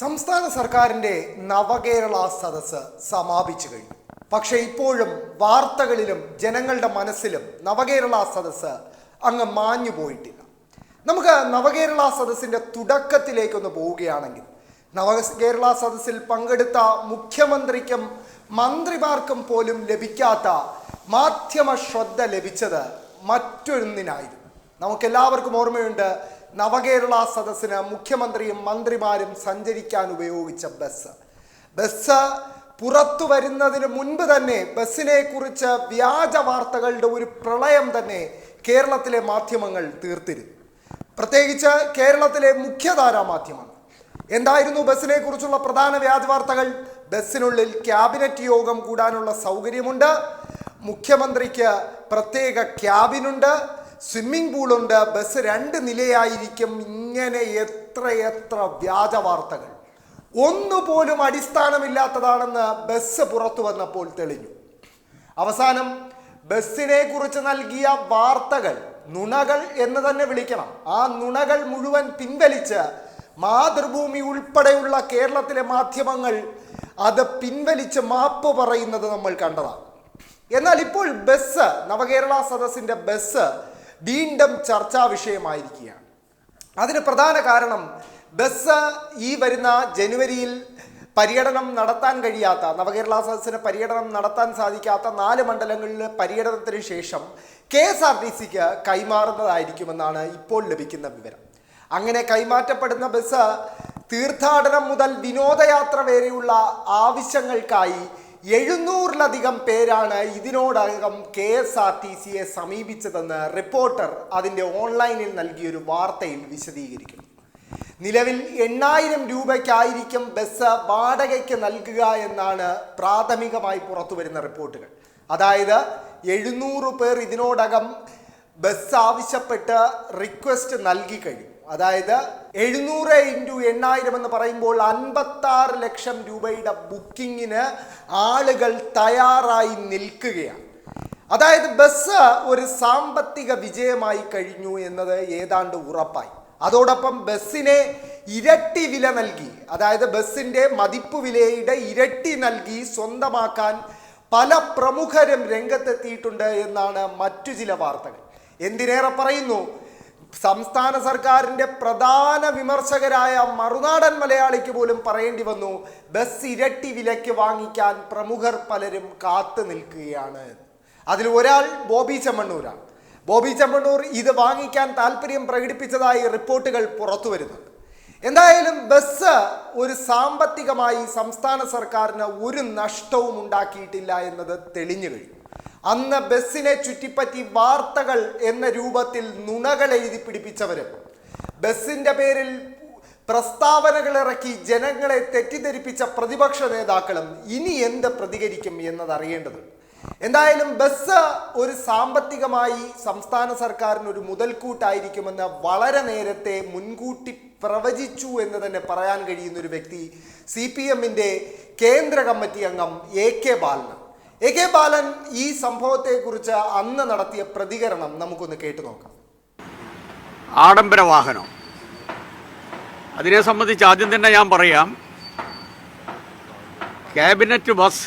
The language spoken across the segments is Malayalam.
സംസ്ഥാന സർക്കാരിന്റെ നവകേരള സദസ്സ് സമാപിച്ചു കഴിഞ്ഞു. പക്ഷേ ഇപ്പോഴും വാർത്തകളിലും ജനങ്ങളുടെ മനസ്സിലും നവകേരള സദസ്സ് അങ്ങ് മാഞ്ഞു പോയിട്ടില്ല. നമുക്ക് നവകേരള സദസ്സിന്റെ തുടക്കത്തിലേക്കൊന്ന് പോവുകയാണെങ്കിൽ നവകേരള സദസ്സിൽ പങ്കെടുത്ത മുഖ്യമന്ത്രിക്കും മന്ത്രിമാർക്കും പോലും ലഭിക്കാത്ത മാധ്യമ ശ്രദ്ധ ലഭിച്ചത് മറ്റൊന്നിനായിരുന്നു. നമുക്കെല്ലാവർക്കും ഓർമ്മയുണ്ട് നവകേരള സദസ്സിന് മുഖ്യമന്ത്രിയും മന്ത്രിമാരും സഞ്ചരിക്കാൻ ഉപയോഗിച്ച ബസ്. ബസ് പുറത്തു വരുന്നതിന് മുൻപ് തന്നെ ബസ്സിനെ കുറിച്ച് വ്യാജ വാർത്തകളുടെ ഒരു പ്രളയം തന്നെ കേരളത്തിലെ മാധ്യമങ്ങൾ തീർത്തിരുന്നു. പ്രത്യേകിച്ച് കേരളത്തിലെ മുഖ്യധാരാ മാധ്യമങ്ങൾ. എന്തായിരുന്നു ബസ്സിനെ കുറിച്ചുള്ള പ്രധാന വ്യാജ വാർത്തകൾ? ബസ്സിനുള്ളിൽ ക്യാബിനറ്റ് യോഗം കൂടാനുള്ള സൗകര്യമുണ്ട്. മുഖ്യമന്ത്രിക്ക് പ്രത്യേക ക്യാബിനുണ്ട്. സ്വിമ്മിംഗ് പൂളുണ്ട്. ബസ് രണ്ട് നിലയായിരിക്കും. ഇങ്ങനെ എത്ര എത്ര വ്യാജ വാർത്തകൾ. ഒന്നുപോലും അടിസ്ഥാനമില്ലാത്തതാണെന്ന് ബസ് പുറത്തു വന്നപ്പോൾ തെളിഞ്ഞു. അവസാനം ബസ്സിനെ കുറിച്ച് നൽകിയ വാർത്തകൾ നുണകൾ എന്ന് തന്നെ വിളിക്കണം. ആ നുണകൾ മുഴുവൻ പിൻവലിച്ച് മാതൃഭൂമി ഉൾപ്പെടെയുള്ള കേരളത്തിലെ മാധ്യമങ്ങൾ അത് പിൻവലിച്ച് മാപ്പ് പറയുന്നത് നമ്മൾ കണ്ടതാണ്. എന്നാൽ ഇപ്പോൾ ബസ് നവകേരള സദസ്സിന്റെ ബസ് വീണ്ടും ചർച്ചാ വിഷയമായിരിക്കുകയാണ്. അതിന് പ്രധാന കാരണം ബസ് ഈ വരുന്ന ജനുവരിയിൽ പര്യടനം നടത്താൻ കഴിയാത്ത നവകേരള സദസ്സിന് പര്യടനം നടത്താൻ സാധിക്കാത്ത നാല് മണ്ഡലങ്ങളിലെ പര്യടനത്തിന് ശേഷം കെ എസ് ആർ ടി സിക്ക് കൈമാറുന്നതായിരിക്കുമെന്നാണ് ഇപ്പോൾ ലഭിക്കുന്ന വിവരം. അങ്ങനെ കൈമാറ്റപ്പെടുന്ന ബസ് തീർത്ഥാടനം മുതൽ വിനോദയാത്ര വരെയുള്ള ആവശ്യങ്ങൾക്കായി എഴുന്നൂറിലധികം പേരാണ് ഇതിനോടകം കെ എസ് ആർ ടി സിയെ സമീപിച്ചതെന്ന് റിപ്പോർട്ടർ അതിന്റെ ഓൺലൈനിൽ നൽകിയൊരു വാർത്തയിൽ വിശദീകരിക്കുന്നു. നിലവിൽ എണ്ണായിരം രൂപയ്ക്കായിരിക്കും ബസ് വാടകയ്ക്ക് നൽകുക എന്നാണ് പ്രാഥമികമായി പുറത്തു വരുന്ന റിപ്പോർട്ടുകൾ. അതായത് എഴുന്നൂറ് പേർ ഇതിനോടകം ബസ് ആവശ്യപ്പെട്ട് റിക്വസ്റ്റ് നൽകി കഴിഞ്ഞു. അതായത് എഴുന്നൂറ് ഇന്റു എണ്ണായിരം എന്ന് പറയുമ്പോൾ അൻപത്താറ് ലക്ഷം രൂപയുടെ ബുക്കിങ്ങിന് ആളുകൾ തയ്യാറായി നിൽക്കുകയാണ്. അതായത് ബസ് ഒരു സാമ്പത്തിക വിജയമായി കഴിഞ്ഞു എന്നത് ഏതാണ്ട് ഉറപ്പായി. അതോടൊപ്പം ബസ്സിനെ ഇരട്ടി വില നൽകി. അതായത് ബസ്സിന്റെ മതിപ്പ് വിലയുടെ ഇരട്ടി നൽകി സ്വന്തമാക്കാൻ പല പ്രമുഖരും രംഗത്തെത്തിയിട്ടുണ്ട് എന്നാണ് മറ്റു ചില വാർത്തകൾ. എന്തിനേറെ പറയുന്നു? സംസ്ഥാന സർക്കാരിന്റെ പ്രധാന വിമർശകരായ മറുനാടൻ മലയാളിക്ക് പോലും പറയേണ്ടി വന്നു. ബസ് ഇരട്ടി വിലയ്ക്ക് വാങ്ങിക്കാൻ പ്രമുഖർ പലരും കാത്തു നിൽക്കുകയാണ്. അതിൽ ഒരാൾ ബോബി ചെമ്മണ്ണൂരാണ് ബോബി ചെമ്മണ്ണൂർ ഇത് വാങ്ങിക്കാൻ താല്പര്യം പ്രകടിപ്പിച്ചതായി റിപ്പോർട്ടുകൾ പുറത്തു വരുന്നുണ്ട്. എന്തായാലും ബസ് ഒരു സാമ്പത്തികമായി സംസ്ഥാന സർക്കാരിന് ഒരു നഷ്ടവും ഉണ്ടാക്കിയിട്ടില്ല എന്നത് തെളിഞ്ഞു കഴിഞ്ഞു. അന്ന് ബസ്സിനെ ചുറ്റിപ്പറ്റി വാർത്തകൾ എന്ന രൂപത്തിൽ നുണകൾ എഴുതി പിടിപ്പിച്ചവരും. ബസ്സിന്റെ പേരിൽ പ്രസ്താവനകൾ ഇറക്കി ജനങ്ങളെ തെറ്റിദ്ധരിപ്പിച്ച പ്രതിപക്ഷ നേതാക്കളും ഇനി എന്ത് പ്രതികരിക്കും എന്നത് എന്തായാലും ബസ് ഒരു സാമ്പത്തികമായി സംസ്ഥാന സർക്കാരിന് ഒരു മുതൽക്കൂട്ടായിരിക്കുമെന്ന് വളരെ നേരത്തെ മുൻകൂട്ടി പ്രവചിച്ചു എന്ന് തന്നെ പറയാൻ കഴിയുന്ന ഒരു വ്യക്തി സി പി എമ്മിന്റെ കേന്ദ്ര കമ്മിറ്റി അംഗം A K Balan A K Balan ഈ സംഭവത്തെക്കുറിച്ച് അന്ന് നടത്തിയ പ്രതികരണം നമുക്കൊന്ന് കേട്ടു നോക്കാം. ആഡംബര വാഹനം. അതിനെ സംബന്ധിച്ച് ആദ്യം തന്നെ ഞാൻ പറയാം ക്യാബിനറ്റ് ബസ്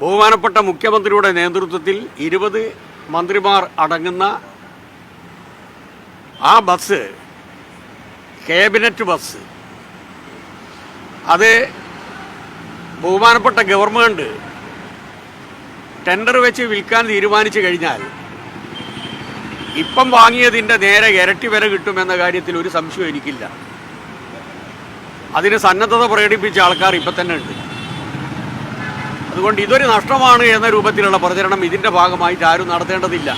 ബഹുമാനപ്പെട്ട മുഖ്യമന്ത്രിയുടെ നേതൃത്വത്തിൽ ഇരുപത് മന്ത്രിമാർ അടങ്ങുന്ന ആ ബസ് ക്യാബിനറ്റ് ബസ് അത് ബഹുമാനപ്പെട്ട ഗവൺമെന്റ് ടെൻഡർ വെച്ച് വിൽക്കാൻ തീരുമാനിച്ചു കഴിഞ്ഞാൽ ഇപ്പം വാങ്ങിയതിന്റെ നേരെ ഇരട്ടി വില കിട്ടുമെന്ന കാര്യത്തിൽ ഒരു സംശയം എനിക്കില്ല. അതിന് സന്നദ്ധത പ്രകടിപ്പിച്ച ആൾക്കാർ ഇപ്പം തന്നെ ഉണ്ട്. അതുകൊണ്ട് ഇതൊരു നഷ്ടമാണ് എന്ന രൂപത്തിലുള്ള പ്രചരണം ഇതിന്റെ ഭാഗമായിട്ട് ആരും നടത്തേണ്ടതില്ല.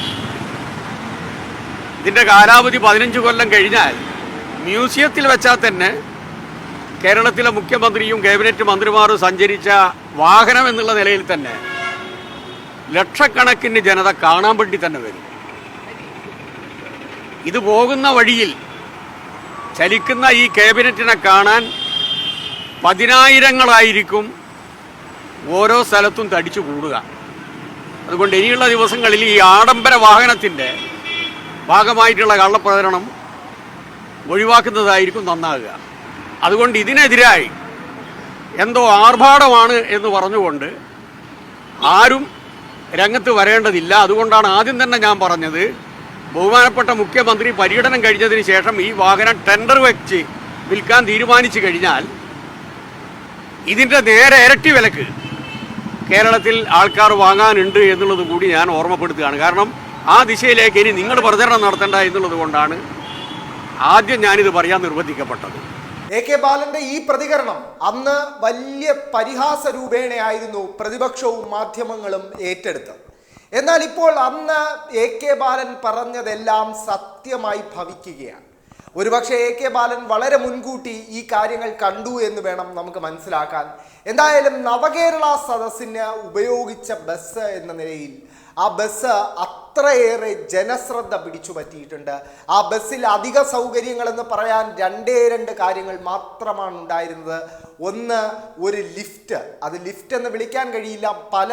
ഇതിന്റെ കാലാവധി പതിനഞ്ച് കൊല്ലം കഴിഞ്ഞാൽ മ്യൂസിയത്തിൽ വെച്ചാൽ തന്നെ കേരളത്തിലെ മുഖ്യമന്ത്രിയും ക്യാബിനറ്റ് മന്ത്രിമാരും സഞ്ചരിച്ച വാഹനം എന്നുള്ള നിലയിൽ തന്നെ ലക്ഷക്കണക്കിന് ജനത കാണാൻ വേണ്ടി തന്നെ വരും. ഇത് പോകുന്ന വഴിയിൽ ചലിക്കുന്ന ഈ ക്യാബിനറ്റിനെ കാണാൻ പതിനായിരങ്ങളായിരിക്കും ഓരോ സ്ഥലത്തും തടിച്ചു കൂടുക. അതുകൊണ്ട് ഇനിയുള്ള ദിവസങ്ങളിൽ ഈ ആഡംബര വാഹനത്തിന്റെ ഭാഗമായിട്ടുള്ള കള്ളപ്രചരണം ഒഴിവാക്കുന്നതായിരിക്കും നന്നാകുക. അതുകൊണ്ട് ഇതിനെതിരായി എന്തോ ആർഭാടമാണ് എന്ന് പറഞ്ഞുകൊണ്ട് ആരും രംഗത്ത് വരേണ്ടതില്ല. അതുകൊണ്ടാണ് ആദ്യം തന്നെ ഞാൻ പറഞ്ഞത് ബഹുമാനപ്പെട്ട മുഖ്യമന്ത്രി പര്യടനം കഴിഞ്ഞതിന് ശേഷം ഈ വാഹനം ടെൻഡർ വെച്ച് വിൽക്കാൻ തീരുമാനിച്ചു കഴിഞ്ഞാൽ ഇതിന്റെ നേരെ ഇരട്ടി വിലക്ക് കേരളത്തിൽ ആൾക്കാർ വാങ്ങാനുണ്ട് എന്നുള്ളത് കൂടി ഞാൻ ഓർമ്മപ്പെടുത്തുകയാണ്. കാരണം ആ ദിശയിലേക്ക് ഇനി നിങ്ങൾ പ്രചരണം നടത്തേണ്ട എന്നുള്ളത് കൊണ്ടാണ് ആദ്യം ഞാനിത് പറയാൻ നിർബന്ധിക്കപ്പെട്ടത്. എ കെ ബാലന്റെ ഈ പ്രതികരണം അന്ന് വലിയ പരിഹാസ രൂപേണയായിരുന്നു പ്രതിപക്ഷവും മാധ്യമങ്ങളും ഏറ്റെടുത്തത്. എന്നാൽ ഇപ്പോൾ അന്ന് എ കെ ബാലൻ പറഞ്ഞതെല്ലാം സത്യമായി ഭവിക്കുകയാണ്. ഒരുപക്ഷെ എ കെ ബാലൻ വളരെ മുൻകൂട്ടി ഈ കാര്യങ്ങൾ കണ്ടു എന്ന് വേണം നമുക്ക് മനസ്സിലാക്കാൻ. എന്തായാലും നവകേരള സദസ്സിന് ഉപയോഗിച്ച ബസ് എന്ന നിലയിൽ ആ ബസ് അത്രയേറെ ജനശ്രദ്ധ പിടിച്ചു പറ്റിയിട്ടുണ്ട് ആ ബസ്സിൽ അധിക സൗകര്യങ്ങളെന്ന് പറയാൻ രണ്ടേ രണ്ട് കാര്യങ്ങൾ മാത്രമാണ് ഉണ്ടായിരുന്നത്. ഒന്ന് ഒരു ലിഫ്റ്റ്. അത് ലിഫ്റ്റ് എന്ന് വിളിക്കാൻ കഴിയില്ല. പല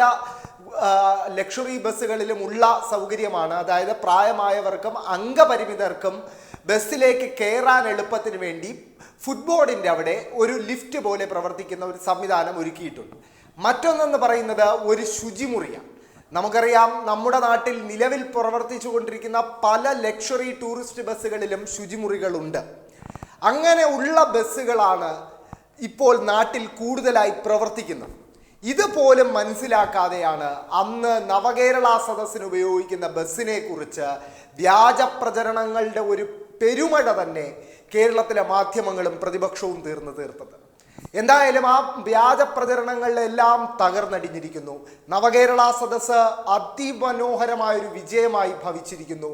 ലക്ഷറി ബസ്സുകളിലും ഉള്ള സൗകര്യമാണ്. അതായത് പ്രായമായവർക്കും അംഗപരിമിതർക്കും ബസ്സിലേക്ക് കയറാൻ എളുപ്പത്തിന് വേണ്ടി ഫുട്ബോർഡിന്റെ അവിടെ ഒരു ലിഫ്റ്റ് പോലെ പ്രവർത്തിക്കുന്ന ഒരു സംവിധാനം ഒരുക്കിയിട്ടുണ്ട്. മറ്റൊന്നെന്ന് പറയുന്നത് ഒരു ശുചിമുറിയാണ്. നമുക്കറിയാം നമ്മുടെ നാട്ടിൽ നിലവിൽ പ്രവർത്തിച്ചു കൊണ്ടിരിക്കുന്ന പല ലക്ഷറി ടൂറിസ്റ്റ് ബസ്സുകളിലും ശുചിമുറികളുണ്ട്. അങ്ങനെ ഉള്ള ബസ്സുകളാണ് ഇപ്പോൾ നാട്ടിൽ കൂടുതലായി പ്രവർത്തിക്കുന്നത്. ഇതുപോലും മനസ്സിലാക്കാതെയാണ് അന്ന് നവകേരള സദസ്സിന് ഉപയോഗിക്കുന്ന ബസ്സിനെ കുറിച്ച് വ്യാജ പ്രചരണങ്ങളുടെ ഒരു പെരുമഴ തന്നെ കേരളത്തിലെ മാധ്യമങ്ങളും പ്രതിപക്ഷവും തീർന്നു തീർത്തത്. എന്തായാലും ആ വ്യാജ പ്രചരണങ്ങളിലെല്ലാം തകർന്നടിഞ്ഞിരിക്കുന്നു. നവകേരള സദസ്സ് അതിമനോഹരമായൊരു വിജയമായി ഭവിച്ചിരിക്കുന്നു.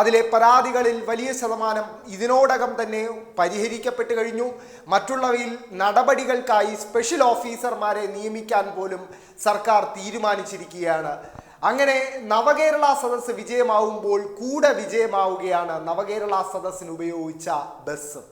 അതിലെ പരാതികളിൽ വലിയ ശതമാനം ഇതിനോടകം തന്നെ പരിഹരിക്കപ്പെട്ട് കഴിഞ്ഞു. മറ്റുള്ളവയിൽ നടപടികൾക്കായി സ്പെഷ്യൽ ഓഫീസർമാരെ നിയമിക്കാൻ പോലും സർക്കാർ തീരുമാനിച്ചിരിക്കുകയാണ്. അങ്ങനെ നവകേരള സദസ്സ് വിജയമാവുമ്പോൾ കൂടെ വിജയമാവുകയാണ് നവകേരള സദസ്സിന് ഉപയോഗിച്ച ബസ്.